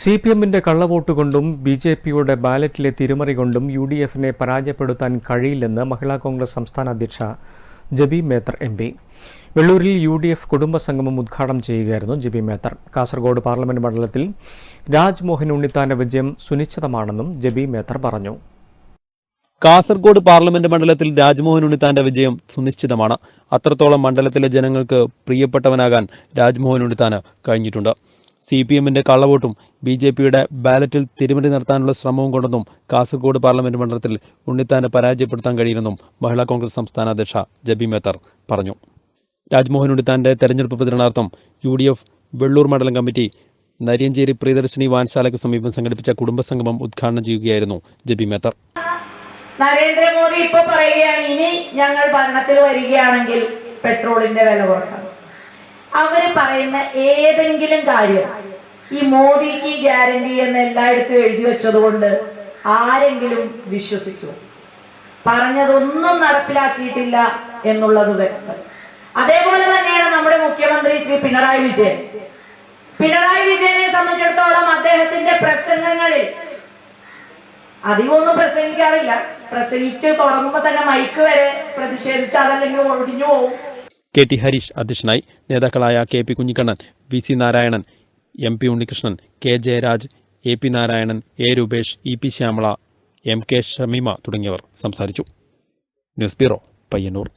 C P എമ്മിന്റെ കള്ളവോട്ട് കൊണ്ടും ബി ജെ പിയുടെ ബാലറ്റിലെ തിരിമറി കൊണ്ടും യു ഡി എഫിനെ പരാജയപ്പെടുത്താൻ കഴിയില്ലെന്ന് മഹിളാ കോൺഗ്രസ് സംസ്ഥാന അധ്യക്ഷ ജബി മേത്തർ എം പി. വെള്ളൂരിൽ യു ഡി എഫ് കുടുംബസംഗമം ഉദ്ഘാടനം ചെയ്യുകയായിരുന്നു ജബി മേത്തർ. കാസർഗോഡ് പാർലമെന്റ് മണ്ഡലത്തിൽ രാജ്മോഹൻ ഉണ്ണിത്താന്റെ വിജയം സുനിശ്ചിതമാണെന്നും ജബി മേത്തർ പറഞ്ഞു. കാസർഗോഡ് പാർലമെന്റ് മണ്ഡലത്തിൽ രാജ്മോഹൻ ഉണ്ണിത്താന്റെ വിജയം സുനിശ്ചിതമാണ്. അത്രത്തോളം മണ്ഡലത്തിലെ ജനങ്ങൾക്ക് പ്രിയപ്പെട്ടവനാകാൻ രാജ്മോഹൻ ഉണ്ണിത്താന് കഴിഞ്ഞിട്ടുണ്ട്. സി പി എമ്മിന്റെ കള്ളവോട്ടും ബി ജെ പിയുടെ ബാലറ്റിൽ തിരിമറി നടത്താനുള്ള ശ്രമവും കൊണ്ടെന്നും കാസർഗോഡ് പാർലമെന്റ് മണ്ഡലത്തിൽ ഉണ്ണിത്താനെ പരാജയപ്പെടുത്താൻ കഴിയില്ലെന്നും മഹിളാ കോൺഗ്രസ് സംസ്ഥാന അധ്യക്ഷ ജബി മേത്തർ പറഞ്ഞു. രാജ്മോഹൻ ഉണ്ണിത്താന്റെ തെരഞ്ഞെടുപ്പ് പ്രചരണാർത്ഥം യു ഡി എഫ് വെള്ളൂർ മണ്ഡലം കമ്മിറ്റി നരിയഞ്ചേരി പ്രിയദർശിനി വാൻശാലയ്ക്ക് സമീപം സംഘടിപ്പിച്ച കുടുംബസംഗമം ഉദ്ഘാടനം ചെയ്യുകയായിരുന്നു ജബി മേത്തർ. നരേന്ദ്രമോദി ഇപ്പൊ പറയുകയാണ് ഇനി ഞങ്ങൾ ഭരണത്തിൽ വരികയാണെങ്കിൽ പെട്രോളിന്റെ വില കുറക്കണം അവർ പറയുന്ന ഏതെങ്കിലും കാര്യം ഈ മോദിക്ക് ഗ്യാരണ്ടി എന്ന് എല്ലായിടത്തും എഴുതി വെച്ചത് കൊണ്ട് ആരെങ്കിലും വിശ്വസിക്കും. പറഞ്ഞതൊന്നും നടപ്പിലാക്കിയിട്ടില്ല എന്നുള്ളത് വ്യക്തം. അതേപോലെ തന്നെയാണ് നമ്മുടെ മുഖ്യമന്ത്രി ശ്രീ പിണറായി വിജയൻ. പിണറായി വിജയനെ സംബന്ധിച്ചിടത്തോളം അദ്ദേഹത്തിന്റെ പ്രസംഗങ്ങളിൽ അധികമൊന്നും പ്രസംഗിക്കാറില്ല. പ്രസംഗിച്ച് തുടങ്ങുമ്പോൾ തന്നെ മൈക്ക് വരെ പ്രതിഷേധിച്ച് അതല്ലെങ്കിൽ ഒഴിഞ്ഞു പോകും കെ ടി ഹരീഷ് അധ്യക്ഷനായി നേതാക്കളായ K P Kunhikannan V C Narayanan M P Unnikrishnan K Jayaraj A P Narayanan A Rupesh E P Shyamala M K Shameema തുടങ്ങിയവർ സംസാരിച്ചു. News bureau Payyanur.